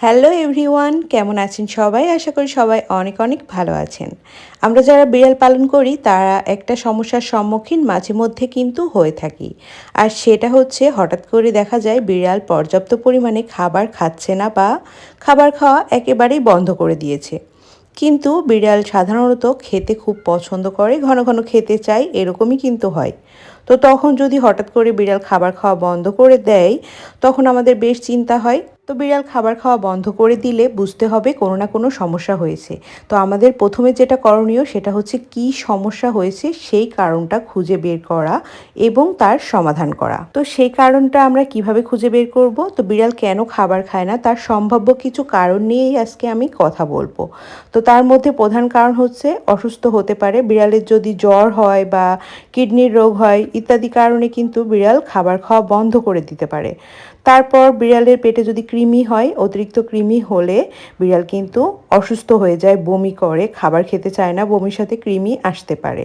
Hello everyone, কেমন আছেন সবাই? আশা করি সবাই অনেক অনেক ভালো আছেন। আমরা যারা বিড়াল পালন করি, তারা একটা সমস্যার সম্মুখীন মাঝে মধ্যে কিন্তু হয়ে থাকি। আর সেটা হচ্ছে, হঠাৎ করে দেখা যায় বিড়াল পর্যাপ্ত পরিমাণে খাবার খাচ্ছে না বা খাবার খাওয়া একেবারেই বন্ধ করে দিয়েছে। কিন্তু বিড়াল সাধারণত খেতে খুব পছন্দ করে, ঘন ঘন খেতে চায়, এরকমই কিন্তু হয়। তো তখন যদি হঠাৎ করে বিড়াল খাবার খাওয়া বন্ধ করে দেয়, তখন আমাদের বেশ চিন্তা হয়। তো বিড়াল খাবার খাওয়া বন্ধ করে দিলে বুঝতে হবে কোনো না কোনো সমস্যা হয়েছে। তো আমাদের প্রথমে যেটা করণীয় সেটা হচ্ছে কি সমস্যা হয়েছে, সেই কারণটা খুঁজে বের করা এবং তার সমাধান করা। তো সেই কারণটা আমরা কীভাবে খুঁজে বের করব? তো বিড়াল কেন খাবার খায় না? তার সম্ভাব্য কিছু কারণ নিয়েই আজকে আমি কথা বলব। তো তার মধ্যে প্রধান কারণ হচ্ছে অসুস্থ হতে পারে। বিড়ালের যদি জ্বর হয় বা কিডনির রোগ হয় ইত্যাদি কারণে কিন্তু বিড়াল খাবার খাওয়া বন্ধ করে দিতে পারে। তারপর বিড়ালের পেটে যদি কৃমি হয়, অতিরিক্ত কৃমি হলে বিড়াল কিন্তু অসুস্থ হয়ে যায়, বমি করে, খাবার খেতে চায় না, বমির সাথে কৃমি আসতে পারে।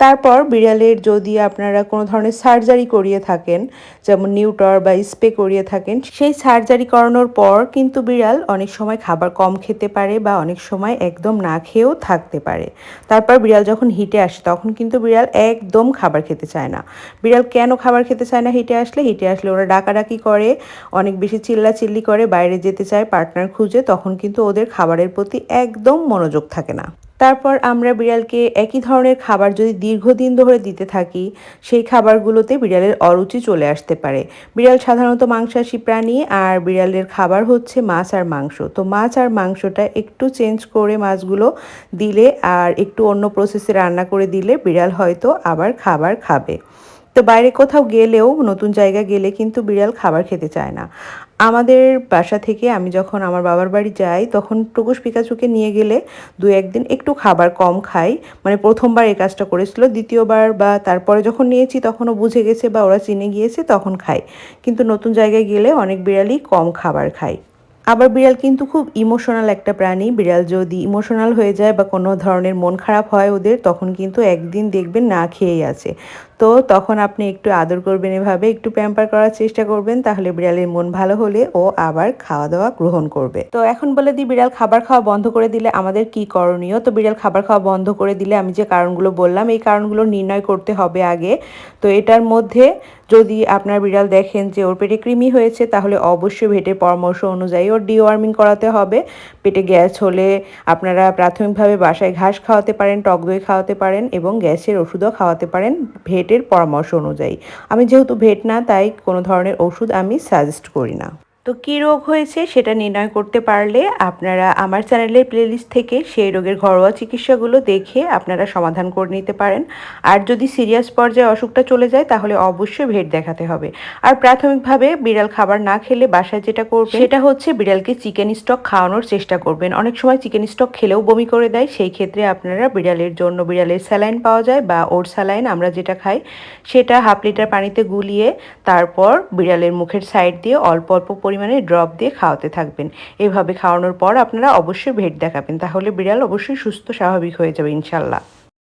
তারপর বিড়ালের যদি আপনারা কোনো ধরনের সার্জারি করিয়ে থাকেন, যেমন নিউটর বা স্পে করিয়ে থাকেন, সেই সার্জারি করানোর পর কিন্তু বিড়াল অনেক সময় খাবার কম খেতে পারে বা অনেক সময় একদম না খেয়েও থাকতে পারে। তারপর বিড়াল যখন হিটে আসে, তখন কিন্তু বিড়াল একদম খাবার খেতে চায় না। বিড়াল কেন খাবার খেতে চায় না হিটে আসলে? হিটে আসলে ওরা ডাকাডাকি করে, অনেক বেশি চিল্লা চিল্লি করে, বাইরে যেতে চায়, পার্টনার খুঁজে, তখন কিন্তু ওদের খাবারের প্রতি একদম মনোযোগ থাকে না। তারপর আমরা বিড়ালকে একই ধরনের খাবার যদি দীর্ঘদিন ধরে দিতে থাকি, সেই খাবারগুলোতে বিড়ালের অরুচি চলে আসতে পারে। বিড়াল সাধারণত মাংসাশী প্রাণী আর বিড়ালের খাবার হচ্ছে মাছ আর মাংস। তো মাছ আর মাংসটা একটু চেঞ্জ করে মাছগুলো দিলে আর একটু অন্য প্রসেসে রান্না করে দিলে বিড়াল হয়তো আবার খাবার খাবে। তো বাইরে কোথাও গেলেও, নতুন জায়গা গেলে কিন্তু বিড়াল খাবার খেতে চায় না। আমাদের বাসা থেকে আমি যখন আমার বাবার বাড়ি যাই, তখন টুকুস পিকাচুকে নিয়ে গেলে দু একদিন একটু খাবার কম খাই। মানে প্রথমবার এই কাজটা করেছিল, দ্বিতীয়বার বা তারপরে যখন নিয়েছি তখনও বুঝে গেছে বা ওরা চিনে গিয়েছে, তখন খাই। কিন্তু নতুন জায়গায় গেলে অনেক বিড়ালই কম খাবার খায়। আবার বিড়াল কিন্তু খুব ইমোশনাল একটা প্রাণী। বিড়াল যদি ইমোশনাল হয়ে যায় বা কোনো ধরনের মন খারাপ হয় ওদের, তখন কিন্তু একদিন দেখবেন না খেয়েই আছে। তো তখন আপনি একটু আদর করবেন এভাবে, একটু প্যাম্পার করার চেষ্টা করবেন, তাহলে বিড়ালের মন ভালো হলে ও আবার খাওয়া দাওয়া গ্রহণ করবে। তো এখন বলে দিই, বিড়াল খাবার খাওয়া বন্ধ করে দিলে আমাদের কি করণীয়? তো বিড়াল খাবার খাওয়া বন্ধ করে দিলে আমি যে কারণগুলো বললাম, এই কারণগুলো নির্ণয় করতে হবে আগে। তো এটার মধ্যে যদি আপনার বিড়াল দেখেন যে ওর পেটে কৃমি হয়েছে, তাহলে অবশ্যই ভেটের পরামর্শ অনুযায়ী ওর ডিওয়ার্মিং করাতে হবে। পেটে গ্যাস হলে আপনারা প্রাথমিকভাবে বাসায় ঘাস খাওয়াতে পারেন, টক দই খাওয়াতে পারেন এবং গ্যাসের ওষুধও খাওয়াতে পারেন ভেটের পরামর্শ অনুযায়ী। আমি যেহেতু ভেট না, তাই কোনো ধরনের ওষুধ আমি সাজেস্ট করি না। তো কী রোগ হয়েছে সেটা নির্ণয় করতে পারলে আপনারা আমার চ্যানেলের প্লেলিস্ট থেকে সেই রোগের ঘরোয়া চিকিৎসাগুলো দেখে আপনারা সমাধান করে নিতে পারেন। আর যদি সিরিয়াস পর্যায়ে অসুখটা চলে যায় তাহলে অবশ্যই ভেট দেখাতে হবে। আর প্রাথমিকভাবে বিড়াল খাবার না খেলে বাসায় যেটা করবে সেটা হচ্ছে বিড়ালকে চিকেন স্টক খাওয়ানোর চেষ্টা করবেন। অনেক সময় চিকেন স্টক খেলেও বমি করে দেয়, সেই ক্ষেত্রে আপনারা বিড়ালের জন্য বিড়ালের স্যালাইন পাওয়া যায় বা ওর স্যালাইন আমরা যেটা খাই সেটা হাফ লিটার পানিতে গুলিয়ে তারপর বিড়ালের মুখের সাইড দিয়ে অল্প অল্প পরিমাণে ড্রপ দিয়ে খাওয়াতে থাকবেন। এভাবে খাওয়ানোর পর আপনারা অবশ্যই ভেট দেখাবেন। তাহলে বিড়াল অবশ্যই সুস্থ, স্বাভাবিক হয়ে যাবে ইনশাল্লাহ।